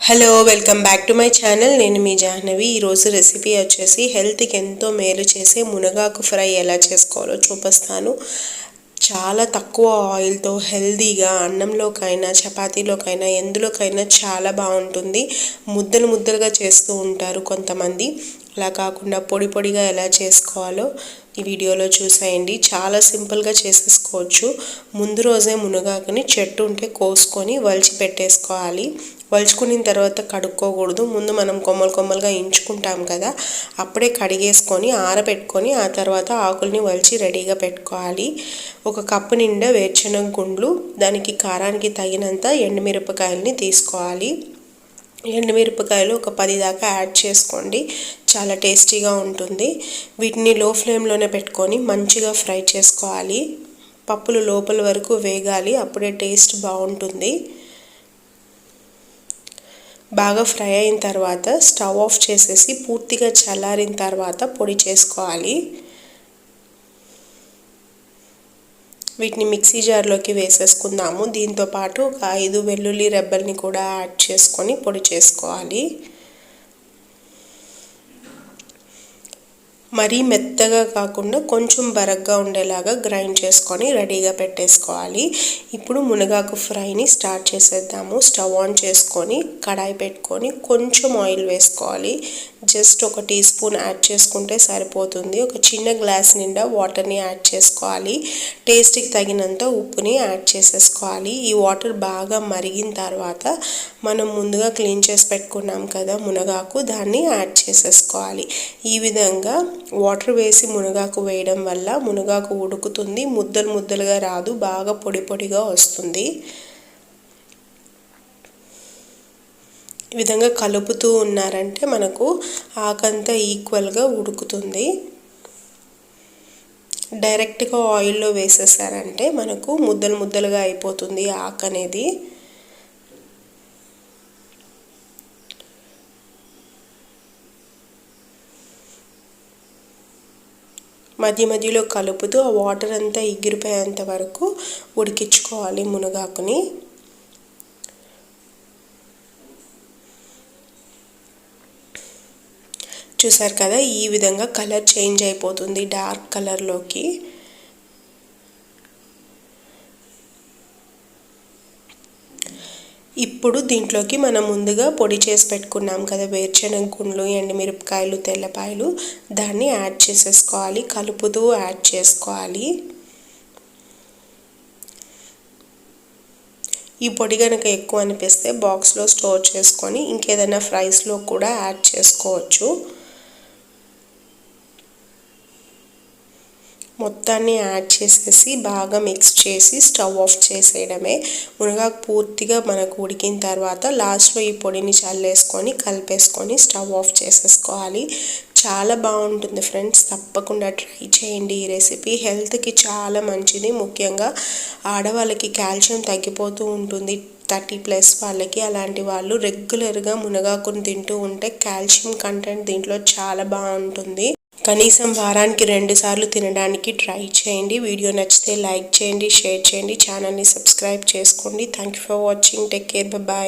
Hello welcome back to my channel నేను మీ జాహ్నవి. ఈరోజు రెసిపీ వచ్చేసి హెల్త్కి ఎంతో మేలు చేసే మునగాకు ఫ్రై ఎలా చేసుకోవాలో చూపిస్తాను. చాలా తక్కువ ఆయిల్తో హెల్తీగా అన్నంలోకైనా చపాతీలోకైనా ఎందులోకైనా చాలా బాగుంటుంది. ముద్దలు ముద్దలుగా చేస్తూ ఉంటారు కొంతమంది. అలా కాకుండా పొడి పొడిగా ఎలా చేసుకోవాలో ఈ వీడియోలో చూసేయండి. చాలా సింపుల్గా చేసేసుకోవచ్చు. ముందు రోజే మునగాకుని చెట్టు ఉంటే కోసుకొని వలిచి పెట్టేసుకోవాలి. వలుచుకున్న తర్వాత కడుక్కోకూడదు. ముందు మనం కొమ్మలు కొమ్మలుగా ఇంచుకుంటాం కదా అప్పుడే కడిగేసుకొని ఆరబెట్టుకొని ఆ తర్వాత ఆకుల్ని వలిచి రెడీగా పెట్టుకోవాలి. ఒక కప్పు నిండా వేరుశనగ గుండ్లు దానికి కారానికి తగినంత ఎండుమిరపకాయలని తీసుకోవాలి. ఎండుమిరపకాయలు ఒక పది దాకా యాడ్ చేసుకోండి. చాలా టేస్టీగా ఉంటుంది. వీటిని లో ఫ్లేమ్లోనే పెట్టుకొని మంచిగా ఫ్రై చేసుకోవాలి. పప్పులు లోపల వరకు వేగాలి అప్పుడే టేస్ట్ బాగుంటుంది. బాగా ఫ్రై అయిన తర్వాత స్టవ్ ఆఫ్ చేసేసి పూర్తిగా చల్లారిన తర్వాత పొడి చేసుకోవాలి. వీటిని మిక్సీ జార్లోకి వేసేసుకుందాము. దీంతో పాటు ఒక ఐదు వెల్లుల్లి రెబ్బల్ని కూడా యాడ్ చేసుకొని పొడి చేసుకోవాలి. మరీ మెత్తగా కాకుండా కొంచెం బరగ్గా ఉండేలాగా గ్రైండ్ చేసుకొని రెడీగా పెట్టేసుకోవాలి. ఇప్పుడు మునగాకు ఫ్రైని స్టార్ట్ చేసేద్దాము. స్టవ్ ఆన్ చేసుకొని కడాయి పెట్టుకొని కొంచెం ఆయిల్ వేసుకోవాలి. జస్ట్ ఒక టీ స్పూన్ యాడ్ చేసుకుంటే సరిపోతుంది. ఒక చిన్న గ్లాస్ నిండా వాటర్ని యాడ్ చేసుకోవాలి. టేస్ట్కి తగినంత ఉప్పుని యాడ్ చేసేసుకోవాలి. ఈ వాటర్ బాగా మరిగిన తర్వాత మనం ముందుగా క్లీన్ చేసి పెట్టుకున్నాం కదా మునగాకు దాన్ని యాడ్ చేసేసుకోవాలి. ఈ విధంగా వాటర్ వేసి మునగాకు వేయడం వల్ల మునగాకు ఉడుకుతుంది ముద్దలు ముద్దలుగా రాదు బాగా పొడి పొడిగా వస్తుంది. ఈ విధంగా కలుపుతూ ఉన్నారంటే మనకు ఆకంతా ఈక్వల్గా ఉడుకుతుంది. డైరెక్ట్గా ఆయిల్లో వేసేసారంటే మనకు ముద్దలు ముద్దలుగా అయిపోతుంది ఆకు అనేది మధ్య మధ్యలో కలుపుతూ ఆ వాటర్ అంతా ఎగిరిపోయేంత వరకు ఉడికించుకోవాలి మునగాకుని. చూసారు కదా ఈ విధంగా కలర్ చేంజ్ అయిపోతుంది డార్క్ కలర్లోకి. ఇప్పుడు దీంట్లోకి మనం ముందుగా పొడి చేసి పెట్టుకున్నాం కదా వేరుశనగ గుండ్లు ఎండుమిరపకాయలు తెల్లపాయలు. దాన్ని యాడ్ చేసేసుకోవాలి. కలుపుతూ యాడ్ చేసుకోవాలి. ఈ పొడి కనుక ఎక్కువ అనిపిస్తే బాక్స్లో స్టోర్ చేసుకొని ఇంకేదైనా ఫ్రైస్లో కూడా యాడ్ చేసుకోవచ్చు. మొత్తాన్ని యాడ్ చేసేసి బాగా మిక్స్ చేసి స్టవ్ ఆఫ్ చేసేయడమే. మునగాకు పూర్తిగా మనకు ఉడికిన తర్వాత లాస్ట్లో ఈ పొడిని చల్లేసుకొని కలిపేసుకొని స్టవ్ ఆఫ్ చేసేసుకోవాలి. చాలా బాగుంటుంది ఫ్రెండ్స్. తప్పకుండా ట్రై చేయండి ఈ రెసిపీ. హెల్త్కి చాలా మంచిది. ముఖ్యంగా ఆడవాళ్ళకి కాల్షియం తగ్గిపోతూ ఉంటుంది. థర్టీ ప్లస్ వాళ్ళకి అలాంటి వాళ్ళు రెగ్యులర్గా మునగాకుని తింటూ ఉంటే కాల్షియం కంటెంట్ దీంట్లో చాలా బాగుంటుంది. కనీసం వారానికి రెండుసార్లు తినడానికి ట్రై చేయండి. వీడియో నచ్చితే లైక్ చేయండి షేర్ చేయండి. ఛానల్ని సబ్స్క్రైబ్ చేసుకోండి. Thank you for watching. Take care. Bye